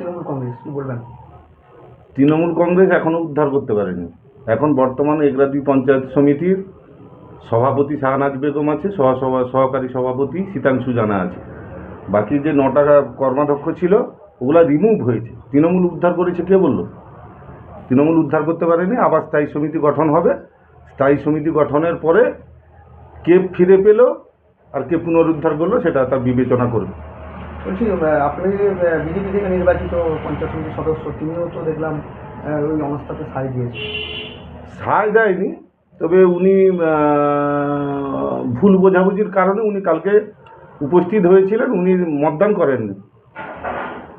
তৃণমূল কংগ্রেস, কি বলবেন? তৃণমূল কংগ্রেস এখনও উদ্ধার করতে পারেনি। এখন বর্তমানে এগরাদি পঞ্চায়েত সমিতির সভাপতি শাহনাজ বেগম আছে, সহ সহকারী সভাপতি শীতাংশু জানা আছে। বাকি যে নটা কর্মাধ্যক্ষ ছিল, ওগুলা রিমুভ হয়েছে। তৃণমূল উদ্ধার করেছে, কে বলল? তৃণমূল উদ্ধার করতে পারেনি, আবার স্থায়ী সমিতি গঠন হবে। স্থায়ী সমিতি গঠনের পরে কে ফিরে পেল আর কে পুনরুদ্ধার করল, সেটা তার বিবেচনা করবে। বলছি আপনি বিজেপি থেকে নির্বাচিত পঞ্চায়েত সমিতির সদস্য তিনিও তো দেখলাম ওই অবস্থাতে সাই দিয়েছে সায় দেয়নি তবে উনি ভুল বোঝাবুঝির কারণে উনি কালকে উপস্থিত হয়েছিলেন উনি মতদান করেননি।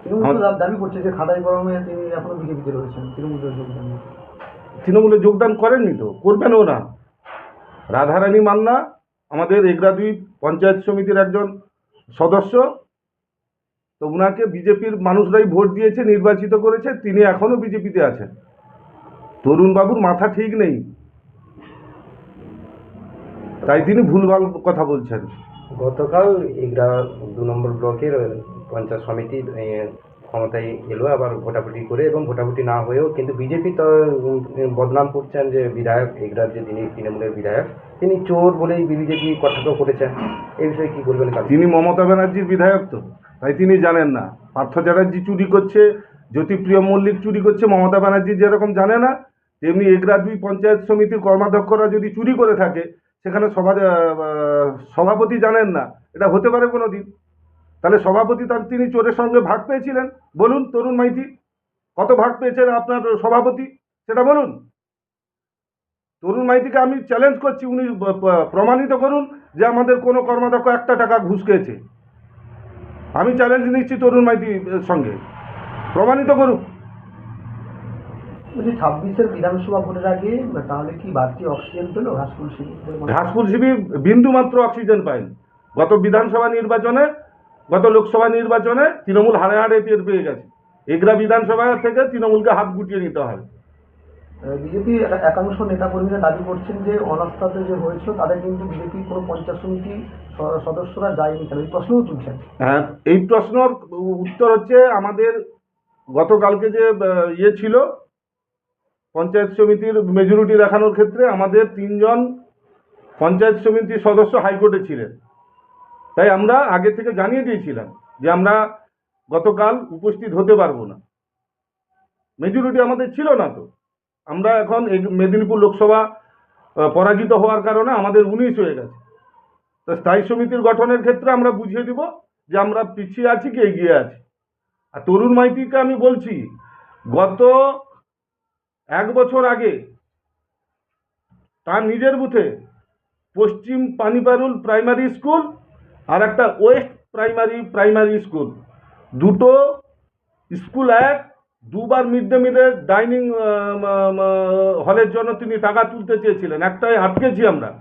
তৃণমূল দাবি করছে যে খাদাই গরমে তিনি এখনও বিজেপিতে রয়েছেন তৃণমূলের যোগদান তৃণমূলে যোগদান করেননি তো করবেনও না। রাধারানী মান্না আমাদের এগরাদ্বীপ পঞ্চায়েত সমিতির একজন সদস্য তো ওনাকে বিজেপির মানুষরাই ভোট দিয়েছে, নির্বাচিত করেছে, তিনি এখনও বিজেপিতে আছেন। তরুণবাবুর মাথা ঠিক নেই। তাই তিনি ভুলভাল কথা বলছেন। গতকাল এগরা দু নম্বর ব্লকের পঞ্চায়েত সমিতি ক্ষমতায় এলো, আবার ভোটাভুটি করে এবং ভোটাভুটি না হয়েও কিন্তু বিজেপি তো বদনাম করছেন যে বিধায়ক এগরার যে যিনি তৃণমূলের বিধায়ক, তিনি চোর বলেই বিজেপি কটাক্ষ করেছেন। এই বিষয়ে কি বলবেন তিনি মমতা ব্যানার্জির বিধায়ক তো, তাই তিনি জানেন না। পার্থ চ্যাটার্জি চুরি করছে, জ্যোতিপ্রিয় মল্লিক চুরি করছে, মমতা ব্যানার্জি যেরকম জানে না, তেমনি এগরা দুই পঞ্চায়েত সমিতির কর্মাধ্যক্ষরা যদি চুরি করে থাকে, সেখানে সভা সভাপতি জানেন না, এটা হতে পারে কোনো দিন। তাহলে সভাপতি তার তিনি চোরের সঙ্গে ভাগ পেয়েছিলেন। বলুন তরুণ মাইতি কত ভাগ পেয়েছেন আপনার সভাপতি? সেটা বলুন। তরুণ মাইতিকে আমি চ্যালেঞ্জ করছি উনি প্রমাণিত করুন যে আমাদের কোনো কর্মাধ্যক্ষ একটা টাকা ঘুষ খেয়েছে। আমি চ্যালেঞ্জ নিচ্ছি তরুণ মাইতির সঙ্গে। প্রমাণিত করুন। বলছি ছাব্বিশের বিধানসভা ভোটের আগে তাহলে কি বাড়তি অক্সিজেন পেল? ঘাসফুল শিবির? ঘাসপুর শিবির বিন্দু মাত্র অক্সিজেন পায়নি। গত বিধানসভা নির্বাচনে গত লোকসভা নির্বাচনে তৃণমূল হাড়ে হাড়ে টের পেয়ে গেছে। এগরা বিধানসভা থেকে তৃণমূলকে হাত গুটিয়ে নিতে হবে। বিজেপি একাংশ নেতাকর্মীরা দাবি করছেন যে অনাস্থাতে যে হয়েছিল তাদের কিন্তু বিজেপি কোনো পঞ্চায়েত সমিতি সদস্যরা যায়নি কেন? এই প্রশ্নও তুলছেন। হ্যাঁ এই প্রশ্নর উত্তর হচ্ছে আমাদের গতকালকে যে ইয়ে ছিল পঞ্চায়েত সমিতির মেজরিটি দেখানোর ক্ষেত্রে আমাদের তিনজন পঞ্চায়েত সমিতির সদস্য হাইকোর্টে ছিলেন। তাই আমরা আগে থেকে জানিয়ে দিয়েছিলাম যে আমরা গতকাল উপস্থিত হতে পারব না। মেজরিটি আমাদের ছিল না তো। আমরা এখন মেদিনীপুর লোকসভা পরাজিত হওয়ার কারণে আমাদের উনিশ হয়ে গেছে। তো স্থায়ী সমিতির গঠনের ক্ষেত্রে আমরা বুঝিয়ে দিব যে আমরা পিছিয়ে আছি কি এগিয়ে আছি। আর তরুণ মাইতিকে আমি বলছি, গত এক বছর আগে তার নিজের বুথে পশ্চিম পানিপারুল প্রাইমারি স্কুল আর একটা ওয়েস্ট প্রাইমারি প্রাইমারি স্কুল। দুটো স্কুল এক, দুবার মিড ডে মিলের ডাইনিং হলের জন্য তিনি টাকা তুলতে চেয়েছিলেন। একটাই আটকেছি আমরা।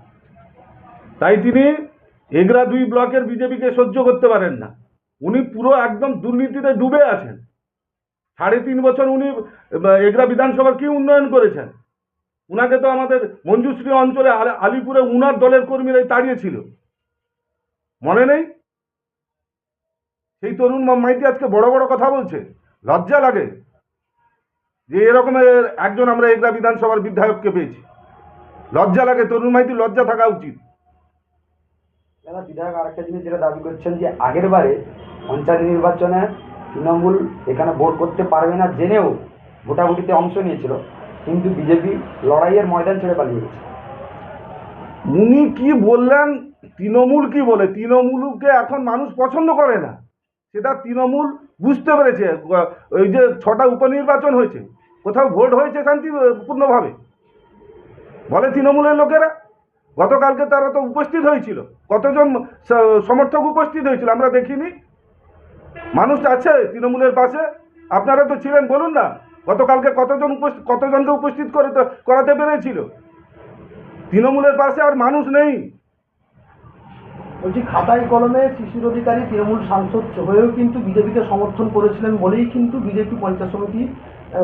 তাই তিনি এগরা দুই ব্লকের বিজেপিকে সহ্য করতে পারেন না। উনি পুরো একদম দুর্নীতিতে ডুবে আছেন। সাড়ে তিন বছর উনি এগরা বিধানসভার কি উন্নয়ন করেছেন? উনাকে তো আমাদের মঞ্জুশ্রী অঞ্চলে আলি- আলিপুরে উনার দলের কর্মীরাই তাড়িয়েছিল। মনে নেই? সেই তরুণ মাইতি আজকে বড় বড় কথা বলছে। লজ্জা লাগে যে এরকমের একজন আমরা এগরা বিধানসভার বিধায়ককে পেয়েছি। লজ্জা লাগে, তরুণ মাইতি লজ্জা থাকা উচিত। দাদা বিধায়ক আরেকটা জিনিস যেটা দাবি করছেন যে আগের বারে পঞ্চায়েত নির্বাচনে তৃণমূল এখানে ভোট করতে পারবে না জেনেও ভোটাভুটিতে অংশ নিয়েছিল। কিন্তু বিজেপি লড়াইয়ের ময়দান ছেড়ে পালিয়ে গেছে। উনি কি বললেন? তৃণমূল কি বলে? তৃণমূলকে এখন মানুষ পছন্দ করে না। সেটা তৃণমূল বুঝতে পেরেছে। ওই যে ছটা উপনির্বাচন হয়েছে, কোথাও ভোট হয়েছে শান্তিপূর্ণভাবে। বলে তৃণমূলের লোকেরা, গতকালকে তারা তো উপস্থিত হয়েছিল। কতজন সমর্থক উপস্থিত হয়েছিল আমরা দেখিনি। মানুষ আছে তৃণমূলের পাশে। আপনারা তো ছিলেন, বলুন না। গতকালকে কতজন উপস্থিত, কতজনকে উপস্থিত করে করাতে পেরেছিল? তৃণমূলের পাশে আর মানুষ নেই বলছি খাতায় কলমে শিশির অধিকারী তৃণমূল সাংসদ হয়েও কিন্তু বিজেপিকে সমর্থন করেছিলেন বলেই কিন্তু বিজেপি পঞ্চায়েত সমিতি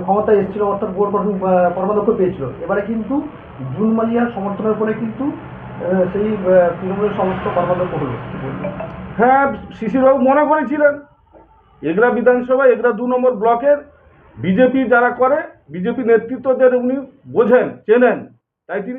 ক্ষমতায় এসেছিল অর্থাৎ বোর্ড গঠন কর্মাধ্যক্ষ পেয়েছিল এবারে কিন্তু জুন মালিয়ার সমর্থনের ফলে কিন্তু সেই তৃণমূলের সমস্ত কর্মাধ্যক্ষ হলো? হ্যাঁ শিশিরবাবু মনে করেছিলেন এগরা বিধানসভা এগরা দু নম্বর ব্লকের বিজেপি যারা করে বিজেপি নেতৃত্বদের উনি বোঝেন চেনেন তাই তিনি